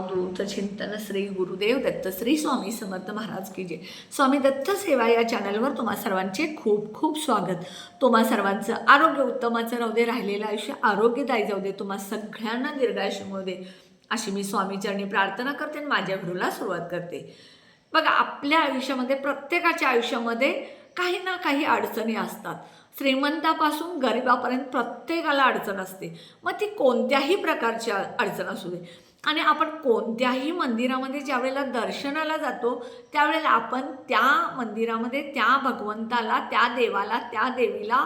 दूत चिंतन श्री गुरुदेव दत्त श्री स्वामी समर्थ महाराज की जय. स्वामी दत्त सेवा या चॅनलवर तुम्हा सर्वांचे खूप खूप स्वागत. तुम्हा सर्वांचं आरोग्य उत्तमाचं राहू दे राहिलेलं आयुष्य आरोग्यदायी जाऊ दे तुम्हा सगळ्यांना दीर्घायुष्य मिळू दे. अशी मी स्वामीचरणी प्रार्थना करते आणि माझ्या गुरुला सुरुवात करते. बघा आपल्या आयुष्यामध्ये प्रत्येकाच्या आयुष्यामध्ये काही ना काही अडचणी असतात. श्रीमंतापासून गरिबापर्यंत प्रत्येकाला अडचण असते. मग ती कोणत्याही प्रकारची अडचण असू दे. आणि आपण कोणत्याही मंदिरामध्ये ज्यावेळेला दर्शनाला जातो त्यावेळेला आपण त्या मंदिरामध्ये त्या भगवंताला त्या देवाला त्या देवीला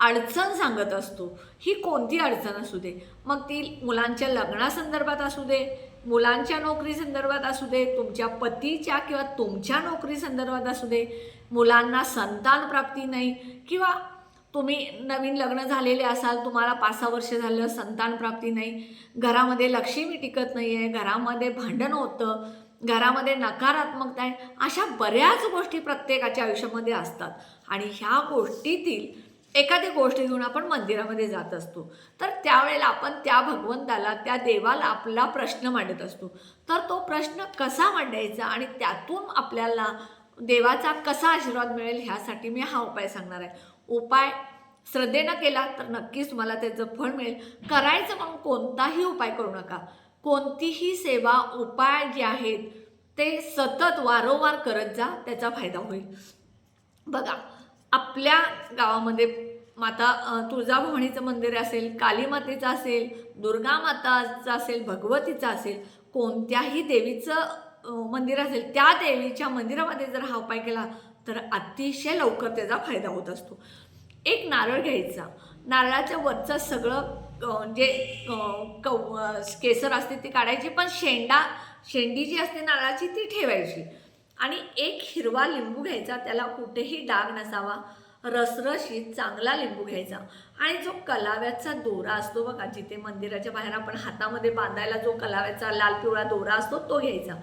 अडचण सांगत असतो. ही कोणती अडचण असू दे? मग ती मुलांच्या लग्नासंदर्भात असू दे मुलांच्या नोकरी संदर्भात असू दे तुमच्या पतीच्या किंवा तुमच्या नोकरी संदर्भात असू दे मुलांना संतान प्राप्ती नाही किंवा तुम्ही नवीन लग्न झालेले असाल तुम्हाला पाच सहा वर्ष झालं संतान प्राप्ती नाही घरामध्ये लक्ष्मी टिकत नाही आहे घरामध्ये भांडण होतं घरामध्ये नकारात्मकता आहे अशा बऱ्याच गोष्टी प्रत्येकाच्या आयुष्यामध्ये असतात. आणि ह्या गोष्टीतील एखादी गोष्ट घेऊन आपण मंदिरामध्ये जात असतो. तर त्यावेळेला आपण त्या भगवंताला त्या देवाला आपला प्रश्न मांडत असतो. तर तो प्रश्न कसा मांडायचा आणि त्यातून आपल्याला देवाचा कसा आशीर्वाद मिळेल ह्यासाठी मी हा उपाय सांगणार आहे. उपाय श्रद्धेनं केला तर नक्कीच तुम्हाला त्याचं फळ मिळेल. करायचं म्हणून कोणताही उपाय करू नका. कोणतीही सेवा उपाय जे आहेत ते सतत वारंवार करत जा त्याचा फायदा होईल. बघा आपल्या गावामध्ये माता तुळजाभवानीचं मंदिर असेल काली मातेचं असेल दुर्गा माताचं असेल भगवतीचं असेल कोणत्याही देवीचं मंदिर असेल त्या देवीच्या मंदिरामध्ये जर हा उपाय केला तर अतिशय लवकर त्याचा फायदा होत असतो. एक नारळ घ्यायचा. नारळाच्या वरचं सगळं जे कव केसर असते ती काढायची पण शेंडा शेंडी जी असते नारळाची ती ठेवायची. आणि एक हिरवा लिंबू घ्यायचा त्याला कुठेही डाग नसावा. रसरशीत चांगला लिंबू घ्यायचा. आणि जो कलाव्याचा दोरा असतो बघा जिथे मंदिराच्या बाहेर आपण हातामध्ये बांधायला जो कलाव्याचा लाल पिवळा दोरा असतो तो घ्यायचा.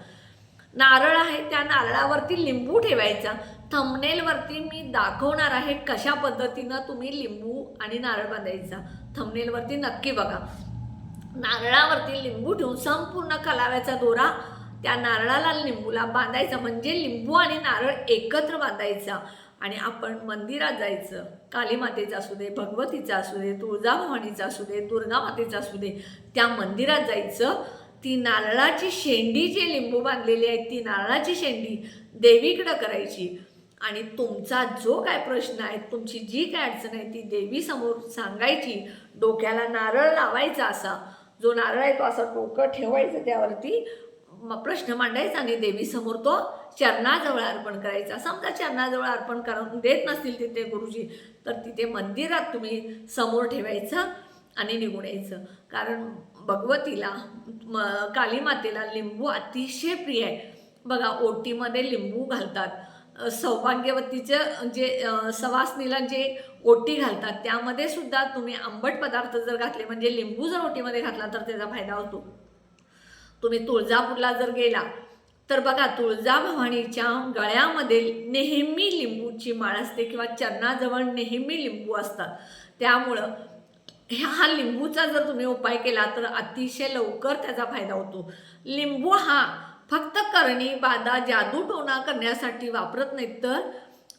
नारळ आहे त्या नारळावरती लिंबू ठेवायचा. थंबनेलवरती मी दाखवणार आहे कशा पद्धतीनं तुम्ही लिंबू आणि नारळ बांधायचा थंबनेलवरती नक्की बघा. नारळावरती लिंबू ठेवून संपूर्ण कलाव्याचा दोरा त्या नारळाला लिंबूला बांधायचा. म्हणजे लिंबू आणि नारळ एकत्र बांधायचा. आणि आपण मंदिरात जायचं. काली मातेचं असू दे भगवतीचं असू दे तुळजाभवानीचं असू दे दुर्गा मातेचं असू दे त्या मंदिरात जायचं. ती नारळाची शेंडी जी लिंबू बांधलेली आहे ती नारळाची शेंडी देवीकडं करायची. आणि तुमचा जो काय प्रश्न आहे तुमची जी काय अडचण आहे ती देवीसमोर सांगायची. डोक्याला नारळ लावायचा असा. जो नारळ आहे तो असा डोकं ठेवायचं त्यावरती प्रश्न मांडायचा आणि देवीसमोर तो चरणाजवळ अर्पण करायचा. समजा चरणाजवळ अर्पण करून देत नसतील तिथे गुरुजी तर तिथे मंदिरात तुम्ही समोर ठेवायचं आणि निघून यायचं. कारण भगवतीला म काली मातेला लिंबू अतिशय प्रिय आहे. बघा ओटीमध्ये लिंबू घालतात. सौभाग्यवतीचं जे सवासनीला जे ओटी घालतात त्यामध्ये सुद्धा तुम्ही आंबट पदार्थ जर घातले म्हणजे लिंबू जर ओटीमध्ये घातला तर त्याचा फायदा होतो. तुम्ही तुळजापूरला जर गेला तर बघा तुळजाभवानीच्या गळ्यामध्ये नेहमी लिंबूची माळ असते किंवा चरणाजवळ नेहमी लिंबू असतात. त्यामुळं ह्या हा लिंबूचा जर तुम्ही उपाय केला तर अतिशय लवकर त्याचा फायदा होतो. लिंबू हा फक्त करणी बाधा जादू टोना करण्यासाठी वापरत नाहीत तर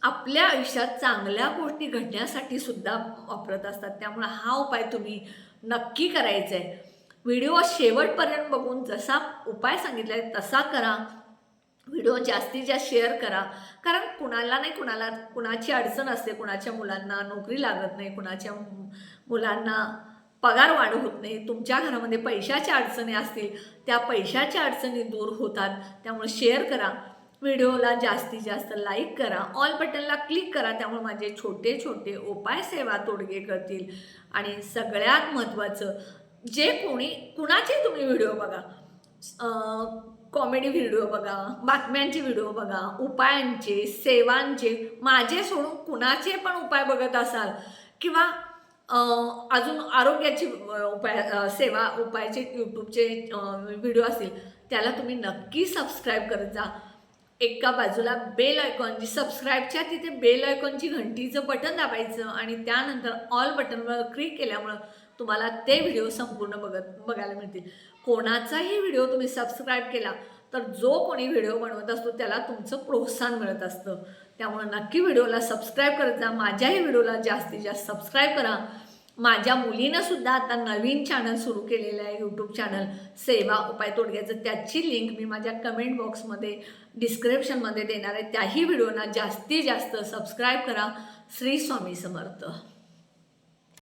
आपल्या आयुष्यात चांगल्या गोष्टी घडण्यासाठी सुद्धा वापरत असतात. त्यामुळे हा उपाय तुम्ही नक्की करायचा आहे व्हिडिओ शेवटपर्यंत बघून जसा उपाय सांगितला आहे तसा करा. व्हिडिओ जास्तीत जास्त शेअर करा. कारण कुणाला नाही कुणाला कुणाची अडचण असते कुणाच्या मुलांना नोकरी लागत नाही कुणाच्या मुलांना पगार वाढ होत नाही तुमच्या घरामध्ये पैशाच्या अडचणी असतील त्या पैशाच्या अडचणी दूर होतात. त्यामुळे शेअर करा. व्हिडिओला जास्तीत जास्त लाईक करा. ऑल बटनला क्लिक करा. त्यामुळे माझे छोटे छोटे उपाय सेवा तोडगे करतील. आणि सगळ्यात महत्त्वाचं जे कोणी कुणाचे तुम्ही व्हिडिओ बघा कॉमेडी व्हिडिओ बघा बातम्यांचे व्हिडिओ बघा उपायांचे सेवांचे माझे सोडून कुणाचे पण उपाय बघत असाल किंवा अजून आरोग्याची उपाय सेवा उपायाचे यूट्यूबचे व्हिडिओ असतील त्याला तुम्ही नक्की सबस्क्राईब करत जा. एका बाजूला बेल आयकॉन जी सबस्क्राईबच्या तिथे बेल आयकॉनची घंटीचं बटन दाबायचं आणि त्यानंतर ऑल बटनवर क्लिक केल्यामुळं तुम्हाला ते व्हिडिओ संपूर्ण बघत बघायला मिळतील. कोणाचाही व्हिडिओ तुम्ही सबस्क्राईब केला तर जो कोणी व्हिडिओ बनवत असतो त्याला तुमचं प्रोत्साहन मिळत असतं. त्यामुळे नक्की व्हिडिओला सबस्क्राईब करत जा. माझ्याही व्हिडिओला जास्तीत जास्त सबस्क्राईब करा. माझ्या मुलीनं सुद्धा आता नवीन चॅनल सुरू केलेलं आहे यूट्यूब चॅनल सेवा उपाय तोडग्याचं त्याची लिंक मी माझ्या कमेंट बॉक्समध्ये डिस्क्रिप्शनमध्ये देणार आहे. त्याही व्हिडिओना जास्तीत जास्त सबस्क्राईब करा. श्री स्वामी समर्थ.